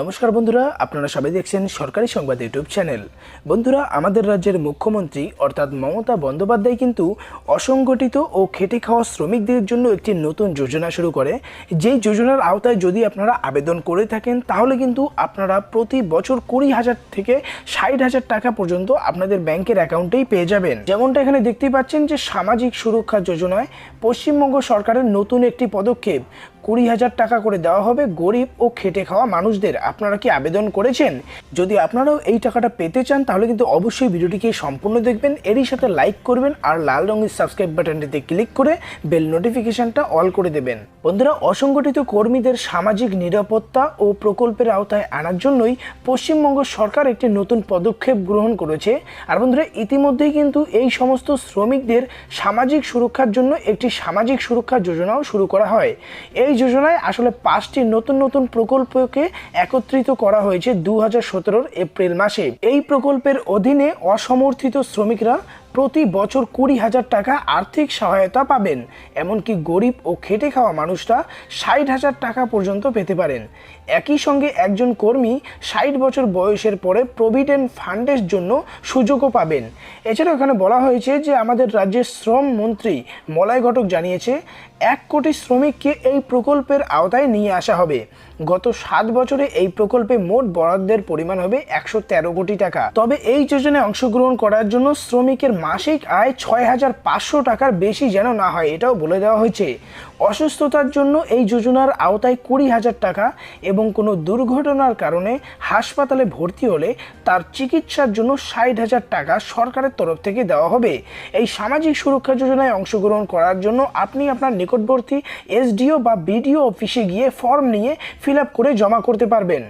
নমস্কার বন্ধুরা, আপনারা সবাই দেখছেন সরকারি সংবাদ ইউটিউব চ্যানেল। বন্ধুরা, আমাদের রাজ্যের মুখ্যমন্ত্রী অর্থাৎ মমতা বন্দ্যোপাধ্যায় কিন্তু অসংগঠিত ও খেটে খাওয়া শ্রমিকদের জন্য একটি নতুন যোজনা শুরু করে। যেই যোজনার আওতায় যদি আপনারা আবেদন করে থাকেন, তাহলে কিন্তু আপনারা প্রতি বছর কুড়ি হাজার থেকে ষাট হাজার টাকা পর্যন্ত আপনাদের ব্যাংকের অ্যাকাউন্টেই পেয়ে যাবেন। যেমনটা এখানে দেখতেই পাচ্ছেন যে সামাজিক সুরক্ষা যোজনায় পশ্চিমবঙ্গ সরকারের নতুন একটি পদক্ষেপ। কুড়ি হাজার টাকা করে দেওয়া হবে গরিব ও খেটে খাওয়া মানুষদের। আপনারা কি আবেদন করেছেন? যদি আপনারাও এই টাকাটা পেতে চান, তাহলে কিন্তু অবশ্যই ভিডিওটিকে সম্পূর্ণ দেখবেন, এরই সাথে লাইক করবেন আর লাল রঙের সাবস্ক্রাইব বাটনটিতে ক্লিক করে বেল নোটিফিকেশনটা অল করে দেবেন। বন্ধুরা, অসংগঠিত কর্মীদের সামাজিক নিরাপত্তা ও প্রকল্পের আওতায় আনার জন্যই পশ্চিমবঙ্গ সরকার একটি নতুন পদক্ষেপ গ্রহণ করেছে। আর বন্ধুরা, ইতিমধ্যেই কিন্তু এই সমস্ত শ্রমিকদের সামাজিক সুরক্ষার জন্য একটি সামাজিক সুরক্ষা যোজনাও শুরু করা হয়। এই যোজনায় আসলে পাঁচটি নতুন নতুন প্রকল্পকে একত্রিত করা হয়েছে দু হাজার এপ্রিল মাসে। এই প্রকল্পের অধীনে অসমর্থিত শ্রমিকরা প্রতি বছর কুড়ি হাজার টাকা আর্থিক সহায়তা পাবেন। এমনকি গরিব ও খেটে খাওয়া মানুষরা ষাট হাজার টাকা পর্যন্ত পেতে পারেন। একই সঙ্গে একজন কর্মী ষাট বছর বয়সের পরে প্রভিডেন্ট ফান্ডের জন্য সুযোগও পাবেন। এছাড়াও এখানে বলা হয়েছে যে আমাদের রাজ্যের শ্রম মন্ত্রী মলয় ঘটক জানিয়েছে, এক কোটি শ্রমিককে এই প্রকল্পের আওতায় নিয়ে আসা হবে। গত সাত বছরে এই প্রকল্পে মোট বরাদ্দের পরিমাণ হবে একশো তেরো কোটি টাকা। তবে এই যোজনায় অংশগ্রহণ করার জন্য শ্রমিকের মাসিক আয় ছয় হাজার পাঁচশো টাকার বেশি যেন না হয়, এটাও বলে দেওয়া হয়েছে। অসুস্থতার জন্য এই যোজনার আওতায় কুড়ি হাজার টাকা এবং কোনো দুর্ঘটনার কারণে হাসপাতালে ভর্তি হলে তার চিকিৎসার জন্য ষাট হাজার টাকা সরকারের তরফ থেকে দেওয়া হবে। এই সামাজিক সুরক্ষা যোজনায় অংশগ্রহণ করার জন্য আপনি আপনার নিকটবর্তী এসডিও বা বিডিও অফিসে গিয়ে ফর্ম নিয়ে ফিল করে জমা করতে পারবেন।